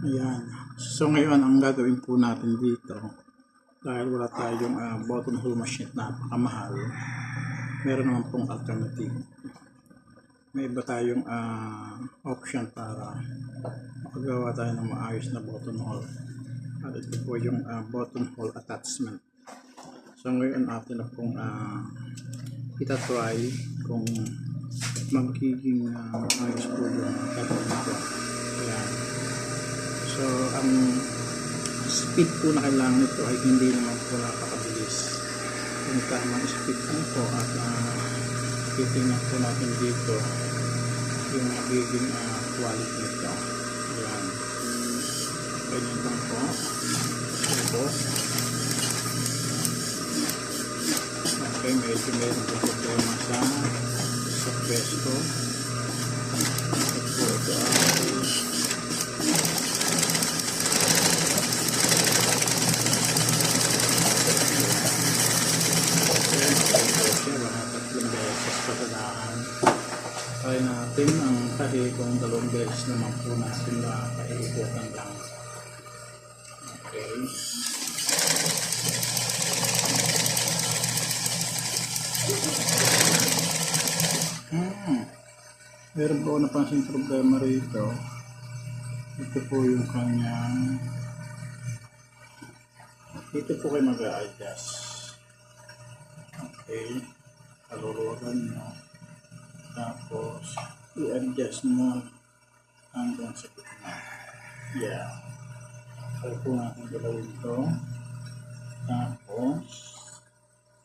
Ayan. So ngayon, ang gagawin po natin dito, dahil wala tayong uh, button hole machine na napakamahal, meron naman pong alternative. May iba tayong ah, option para makagawa tayo ng maayos na button hole. At ito po yung ah, button hole attachment. So ngayon atin na pong uh, itatry kung magiging uh, maayos po yung. Ayan. So, ang speed po na kailangan nito ay hindi naman po napakabilis. Yung tamang speed lang po at uh, titingnan po natin dito yung magiging uh, quality nito. Ayan. Ganyan lang po. Tapos, okay, medyo meron po problema sa sa pesto. At po ito ay siya mga tatlong patadaan. Try natin ang tahi kung dalawang beses naman po na paikutan lang. Okay. Hmm. Meron po napansin problema rito. Ito po yung kanyang dito po kayo mag-a-adjust. Okay. Kaluluwagan nyo. Tapos, i-adjust mo hanggang sa gitna. Yeah. Kaya po natin galawin ito. Tapos,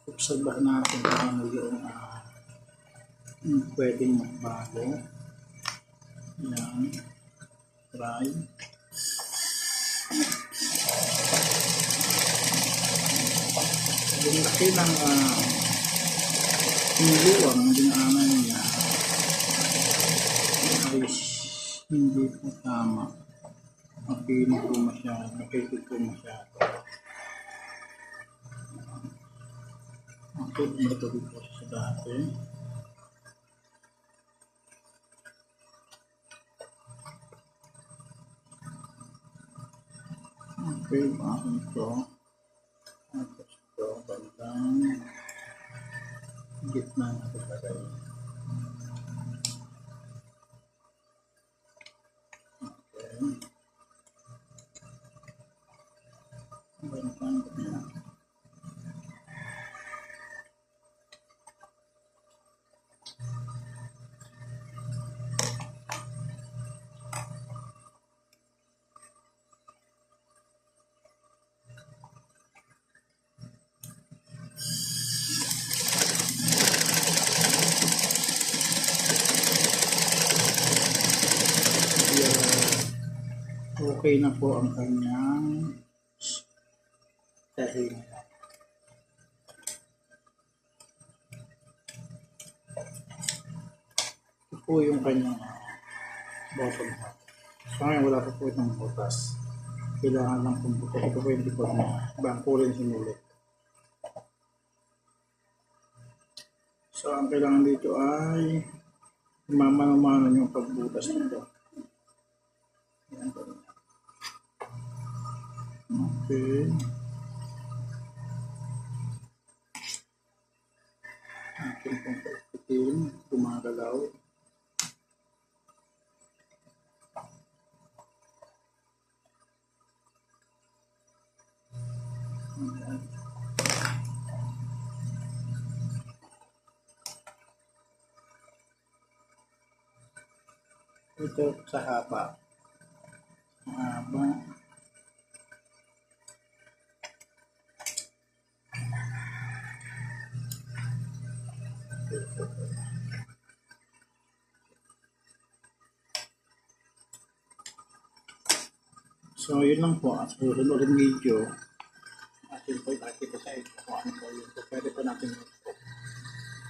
obserbahan natin kung ano yung uh, yung pwedeng magbago. Yan. Try. Yung laki ng uh, hiniluwang na dinaanan niya ay hindi po tama. Makinig po masyado. Makinig po masyado. Ako, ito po sa dati. Okay, bakit ito? Tapos ito, bandang gitna na ito lagay. Okay. Bandang gitna. Kaya, okay na po ang kanyang tahi nila. Ito po yung kanyang bottom half. So ngayon wala pa po itong butas. Kailangan lang pong butas. Ito po yung likod na bangko rin sinulit. So ang kailangan dito ay mamano-mano yung pagbutas nito. Yan po. Okay. Pagpitin, gumagalaw. Ito sa haba. Haba. So, yun lang po. At susunod ulit video, atin po ipakita sa inyo kung ano po yun. So, pwede po natin